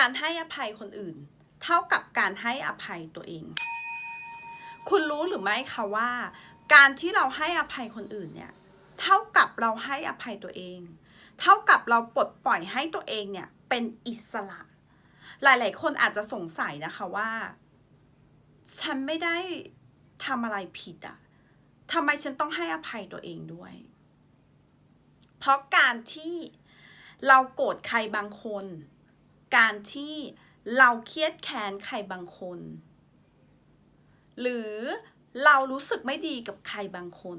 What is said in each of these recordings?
การให้อภัยคนอื่น เท่ากับการให้อภัยตัวเอง คุณรู้หรือไม่คะว่า การที่เราให้อภัยคนอื่นเนี่ย เท่ากับเราให้อภัยตัวเอง เท่ากับเราปลดปล่อยให้ตัวเองเนี่ยเป็นอิสระ หลาย ๆ คนอาจจะสงสัยนะคะว่า ฉันไม่ได้ทำอะไรผิดอะทำไมฉันต้องให้อภัยตัวเองด้วย เพราะการที่เราโกรธใครบางคน การที่เราเครียดแค้นใครบางคน หรือเรารู้สึกไม่ดีกับใครบางคน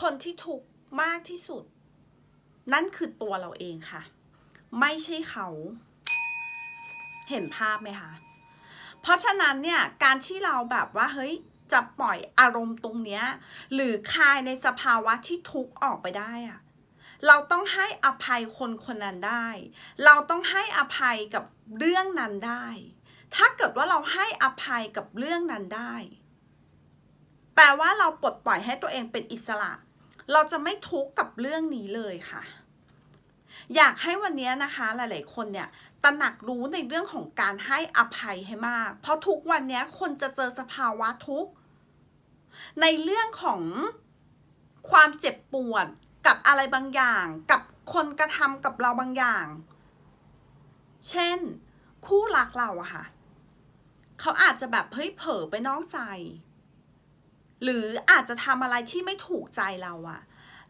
คนที่ทุกข์มากที่สุด นั่นคือตัวเราเองค่ะ ไม่ใช่เขา เห็นภาพไหมคะ เพราะฉะนั้นเนี่ยการที่เราแบบว่าเฮ้ยจะปล่อยอารมณ์ตรงเนี้ยหรือคลายในสภาวะที่ทุกข์ออกไปได้อะ เราต้องให้อภัยคนคนนั้นได้ เราต้องให้อภัยกับเรื่องนั้นได้ ถ้าเกิดว่าเราให้อภัยกับเรื่องนั้นได้ แปลว่าเราปลดปล่อยให้ตัวเองเป็นอิสระ เราจะไม่ทุกข์กับเรื่องนี้เลยค่ะ อยากให้วันนี้นะคะหลาย ๆ คนเนี่ยตระหนักรู้ในเรื่องของการให้อภัยให้มาก เพราะทุกวันนี้คนจะเจอสภาวะทุกข์ในเรื่องของความเจ็บปวด กับอะไรบางอย่าง กับคนกระทำกับเราบางอย่าง เช่น คู่รักเราอะค่ะเขาอาจจะแบบเฮ้ยเผลอไปนอกใจ หรืออาจจะทำอะไรที่ไม่ถูกใจเราอะ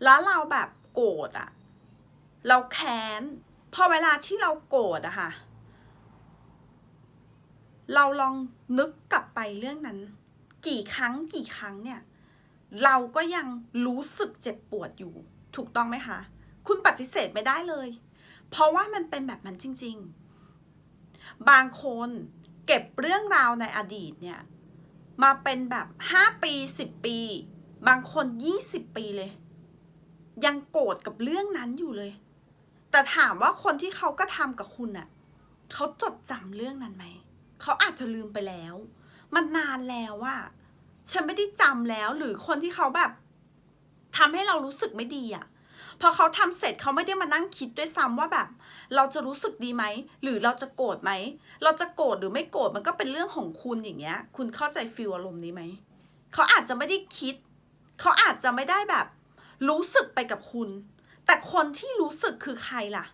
แล้วเราแบบโกรธอะเราแค้นพอเวลาที่เราโกรธอะค่ะ เราลองนึกกลับไปเรื่องนั้น กี่ครั้งกี่ครั้งเนี่ย เราก็ยังรู้สึกเจ็บปวดอยู่ ถูกต้องไหมคะ คุณปฏิเสธไม่ได้เลย เพราะว่ามันเป็นแบบนั้นจริง ๆ บางคนเก็บเรื่องราวในอดีตเนี่ยมาเป็นแบบห้าปีสิบปี บางคนยี่สิบปีเลย ยังโกรธกับเรื่องนั้นอยู่เลย แต่ถามว่าคนที่เขาก็ทำกับคุณอะเขาจดจำเรื่องนั้นไหม เขาอาจจะลืมไปแล้ว มันนานแล้วว่าฉันไม่ได้จำแล้วหรือคนที่เขาแบบ ทำให้เรารู้สึกไม่ดีอะพอเขาทำเสร็จเขาไม่ได้มานั่งคิดด้วยซ้ำว่าแบบ เราจะรู้สึกดีไหมหรือเราจะโกรธไหมเราจะโกรธหรือไม่โกรธมันก็เป็นเรื่องของคุณอย่างเงี้ย คุณเข้าใจฟีลอารมณ์นี้ไหมเขาอาจจะไม่ได้คิด เขาอาจจะไม่ได้แบบ รู้สึกไปกับคุณ แต่คนที่รู้สึกคือใครล่ะ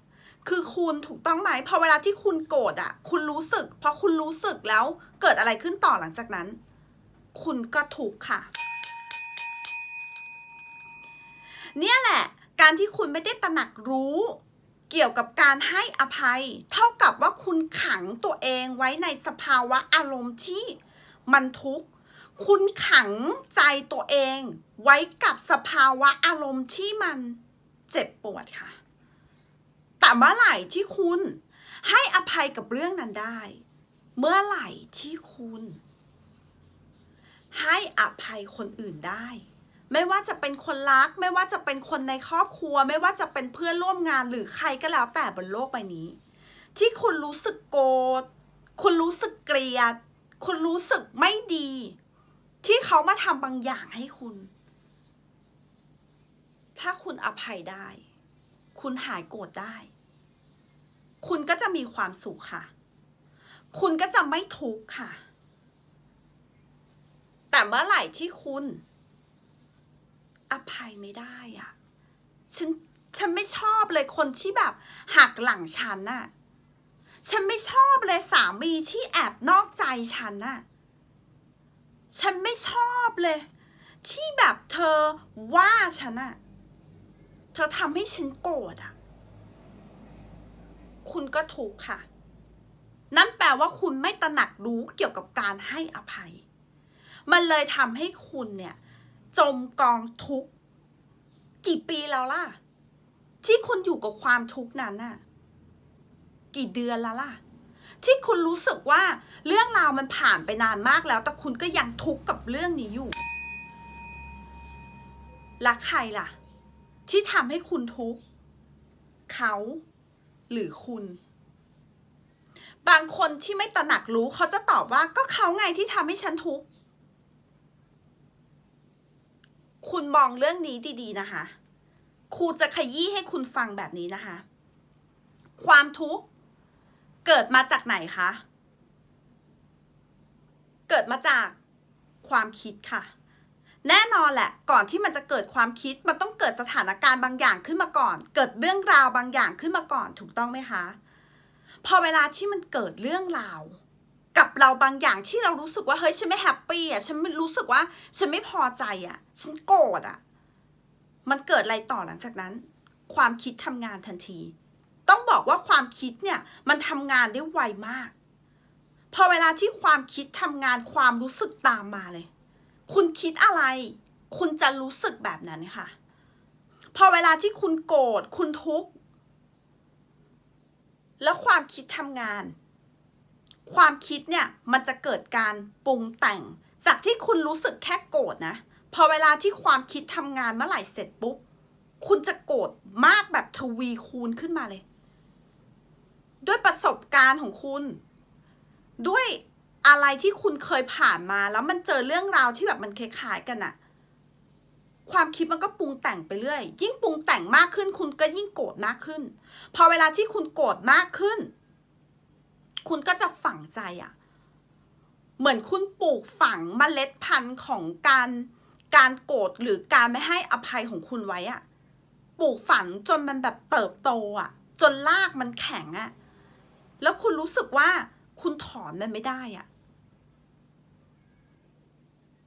คือคุณถูกต้องไหมพอเวลาที่คุณโกรธอะ คุณรู้สึกพอคุณรู้สึกแล้วเกิดอะไรขึ้นต่อหลังจากนั้น คุณก็ถูกค่ะ เนี่ยแหละ การที่คุณไม่ได้ตระหนักรู้เกี่ยวกับการให้อภัย เท่ากับว่าคุณขังตัวเองไว้ในสภาวะอารมณ์ที่มันทุกข์ คุณขังใจตัวเองไว้กับสภาวะอารมณ์ที่มันเจ็บปวดค่ะ แต่เมื่อไหร่ที่คุณให้อภัยกับเรื่องนั้นได้ เมื่อไหร่ที่คุณ ให้อภัยคนอื่นได้ ไม่ว่าจะเป็นคนรัก ไม่ว่าจะเป็นคนในครอบครัว ไม่ว่าจะเป็นเพื่อนร่วมงานหรือใครก็แล้วแต่บนโลกใบนี้ ที่คุณรู้สึกโกรธคุณรู้สึกเกลียด คุณรู้สึกไม่ดี ที่เขามาทำบางอย่างให้คุณ ถ้าคุณอภัยได้ คุณหายโกรธได้ คุณก็จะมีความสุขค่ะ คุณก็จะไม่ทุกข์ค่ะ แต่เมื่อไหร่ที่คุณ อภัยไม่ได้อะฉันฉันไม่ชอบเลยคนที่แบบหักหลังฉันน่ะ ฉันไม่ชอบเลยสามีที่แอบนอกใจฉันน่ะ ฉันไม่ชอบเลย ที่แบบเธอว่าฉันน่ะ เธอทำให้ฉันโกรธอะ คุณก็ถูกค่ะ นั่นแปลว่าคุณไม่ตระหนักรู้เกี่ยวกับการให้อภัย มันเลยทำให้คุณเนี่ย จมกองทุกข์กี่ปีแล้วล่ะ ที่คุณอยู่กับความทุกข์นั้นน่ะ กี่เดือนแล้วล่ะ ที่คุณรู้สึกว่าเรื่องราวมันผ่านไปนานมากแล้ว แต่คุณก็ยังทุกข์กับเรื่องนี้อยู่และใครล่ะ ที่ทำให้คุณทุกข์เขาหรือคุณ บางคนที่ไม่ตระหนักรู้เขาจะตอบว่าก็เขาไงที่ทำให้ฉันทุกข์ คุณมองเรื่องนี้ดีๆนะคะ ครูจะขยี้ให้คุณฟังแบบนี้นะคะ ความทุกข์เกิดมาจากไหนคะ เกิดมาจากความคิดค่ะ แน่นอนแหละ ก่อนที่มันจะเกิดความคิด มันต้องเกิดสถานการณ์บางอย่างขึ้นมาก่อน เกิดเรื่องราวบางอย่างขึ้นมาก่อน ถูกต้องไหมคะ พอเวลาที่มันเกิดเรื่องราว กับเราบางอย่างที่เรารู้สึกว่าเฮ้ยฉันไม่แฮปปี้อะฉันรู้สึกว่าฉันไม่พอใจอะ ฉันโกรธอะ มันเกิดอะไรต่อหลังจากนั้น ความคิดทำงานทันที ต้องบอกว่าความคิดเนี่ยมันทำงานได้ไวมาก พอเวลาที่ความคิดทำงานความรู้สึกตามมาเลย คุณคิดอะไร คุณจะรู้สึกแบบนั้นค่ะ พอเวลาที่คุณโกรธคุณทุกข์แล้วความคิดทำงาน ความคิดเนี่ยมันจะเกิดการปรุงแต่ง จากที่คุณรู้สึกแค่โกรธนะ พอเวลาที่ความคิดทำงานเมื่อไหร่เสร็จปุ๊บ คุณจะโกรธมากแบบทวีคูณขึ้นมาเลย ด้วยประสบการณ์ของคุณ ด้วยอะไรที่คุณเคยผ่านมาแล้วมันเจอเรื่องราวที่แบบมันคล้ายๆกันอะความคิดมันก็ปรุงแต่งไปเรื่อย ยิ่งปรุงแต่งมากขึ้น คุณก็ยิ่งโกรธมากขึ้น พอเวลาที่คุณโกรธมากขึ้น คุณก็จะฝังใจอะเหมือนคุณปลูกฝังเมล็ดพันธุ์ของการการโกรธหรือการไม่ให้อภัยของคุณไว้อะปลูกฝังจนมันแบบเติบโตอะจนรากมันแข็งอะแล้วคุณรู้สึกว่าคุณถอนมันไม่ได้อะ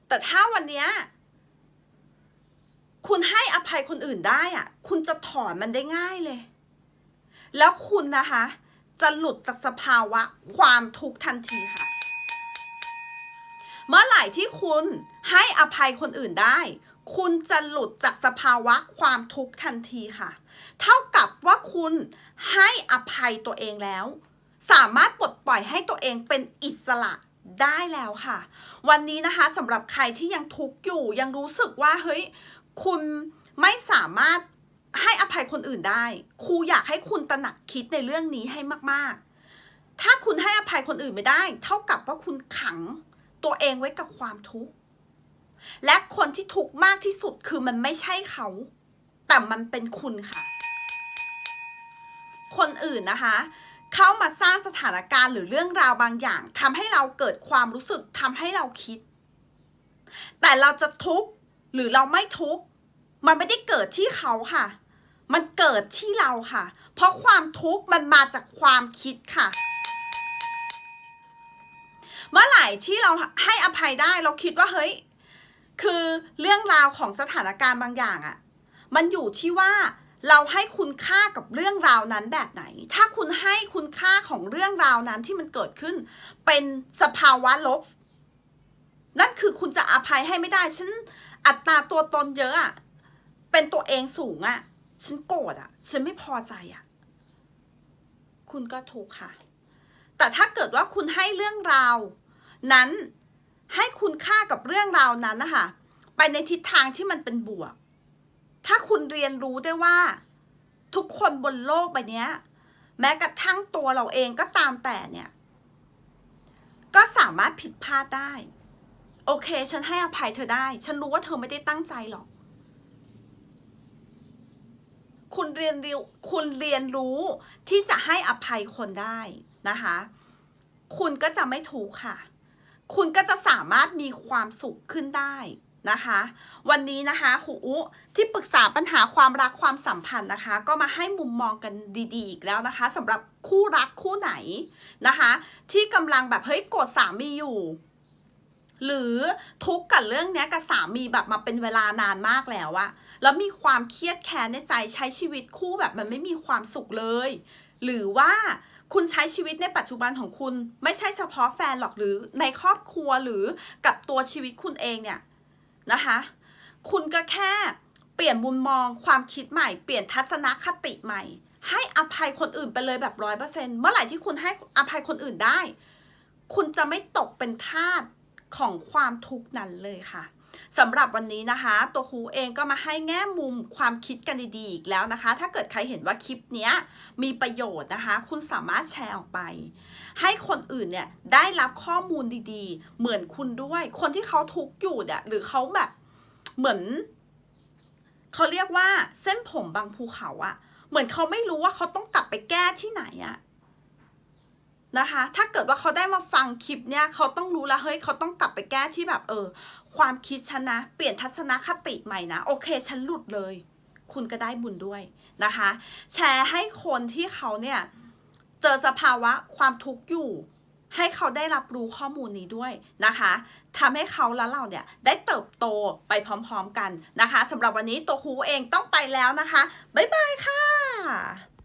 แต่ถ้าวันเนี้ยคุณให้อภัยคนอื่นได้อะคุณจะถอนมันได้ง่ายเลย แล้วคุณนะคะ จะหลุดจากสภาวะความทุกข์ทันทีค่ะ เมื่อไหร่ที่คุณให้อภัยคนอื่นได้ คุณจะหลุดจากสภาวะความทุกข์ทันทีค่ะ เท่ากับว่าคุณให้อภัยตัวเองแล้ว สามารถปลดปล่อยให้ตัวเองเป็นอิสระได้แล้วค่ะ วันนี้นะคะสำหรับใครที่ยังทุกข์อยู่ยังรู้สึกว่าเฮ้ยคุณไม่สามารถ ให้อภัยคนอื่นได้ ครูอยากให้คุณตระหนักคิดในเรื่องนี้ให้มากๆ ถ้าคุณให้อภัยคนอื่นไม่ได้ เท่ากับว่าคุณขังตัวเองไว้กับความทุกข์ และคนที่ทุกข์มากที่สุดคือมันไม่ใช่เขา แต่มันเป็นคุณค่ะ คนอื่นนะคะ เข้ามาสร้างสถานการณ์หรือเรื่องราวบางอย่างทำให้เราเกิดความรู้สึกทำให้เราคิด แต่เราจะทุกข์หรือเราไม่ทุกข์มันไม่ได้เกิดที่เขาค่ะ มันเกิดที่เราค่ะ เพราะความทุกข์มันมาจากความคิดค่ะ เมื่อไหร่ที่เราให้อภัยได้เราคิดว่าเฮ้ย คือเรื่องราวของสถานการณ์บางอย่างอะมันอยู่ที่ว่าเราให้คุณค่ากับเรื่องราวนั้นแบบไหน ถ้าคุณให้คุณค่าของเรื่องราวนั้นที่มันเกิดขึ้น เป็นสภาวะลบ นั่นคือคุณจะอภัยให้ไม่ได้ ฉันอัตราตัวตนเยอะอะ เป็นตัวเองสูงอะ ฉันโกรธอะฉันไม่พอใจอะคุณก็ทุกค่ะ แต่ถ้าเกิดว่าคุณให้เรื่องราวนั้นให้คุณค่ากับเรื่องราวนั้นนะคะไปในทิศทางที่มันเป็นบวก ถ้าคุณเรียนรู้ได้ว่า ทุกคนบนโลกใบนี้แม้กระทั่งตัวเราเองก็ตามแต่เนี่ย ก็สามารถผิดพลาดได้ โอเค ฉันให้อภัยเธอได้ ฉันรู้ว่าเธอไม่ได้ตั้งใจหรอก คุณเรียนรู้คุณเรียนรู้ที่จะให้อภัยคนได้นะคะ คุณก็จะไม่ถูกค่ะ คุณก็จะสามารถมีความสุขขึ้นได้นะคะ วันนี้นะคะครูอุที่ปรึกษาปัญหาความรักความสัมพันธ์นะคะ ก็มาให้มุมมองกันดีๆอีกแล้วนะคะสำหรับคู่รักคู่ไหนนะคะ ที่กำลังแบบเฮ้ยโกรธสามีอยู่หรือทุกข์กับเรื่องเนี้ยกับสามีแบบมาเป็นเวลานานมากแล้วอะ แล้วมีความเครียดแค้นในใจใช้ชีวิตคู่แบบมันไม่มีความสุขเลย หรือว่าคุณใช้ชีวิตในปัจจุบันของคุณ ไม่ใช่เฉพาะแฟนหรอกหรือในครอบครัวหรือกับตัวชีวิตคุณเองเนี่ยนะคะ คุณก็แค่เปลี่ยนมุมมองความคิดใหม่ เปลี่ยนทัศนคติใหม่ ให้อภัยคนอื่นไปเลยแบบร้อยเปอร์เซ็นเมื่อไหร่ที่คุณให้อภัยคนอื่นได้ คุณจะไม่ตกเป็นทาสของความทุกข์นั้นเลยค่ะ สำหรับวันนี้นะคะ ตัวครูเองก็มาให้แง่มุมความคิดกันดีๆอีกแล้วนะคะ ถ้าเกิดใครเห็นว่าคลิปนี้มีประโยชน์นะคะ คุณสามารถแชร์ออกไป ให้คนอื่นเนี่ยได้รับข้อมูลดีๆ เหมือนคุณด้วย คนที่เขาทุกข์อยู่เนี่ยหรือเขาแบบเหมือนเขาเรียกว่าเส้นผมบางภูเขาอะเหมือนเขาไม่รู้ว่าเขาต้องกลับไปแก้ที่ไหนอะ นะคะ ถ้าเกิดว่าเขาได้มาฟังคลิปเนี่ยเขาต้องรู้แล้วเฮ้ยเขาต้องกลับไปแก้ที่แบบเออ ความคิดฉันนะ เปลี่ยนทัศนคติใหม่นะ โอเค ฉันหลุดเลย คุณก็ได้บุญด้วยนะคะ แชร์ให้คนที่เขาเนี่ยเจอสภาวะความทุกข์อยู่ ให้เขาได้รับรู้ข้อมูลนี้ด้วยนะคะทำให้เขาและเราเนี่ยได้เติบโตไปพร้อมๆกันนะคะสำหรับวันนี้ตัวครูเองต้องไปแล้วนะคะ บ๊ายบายค่ะ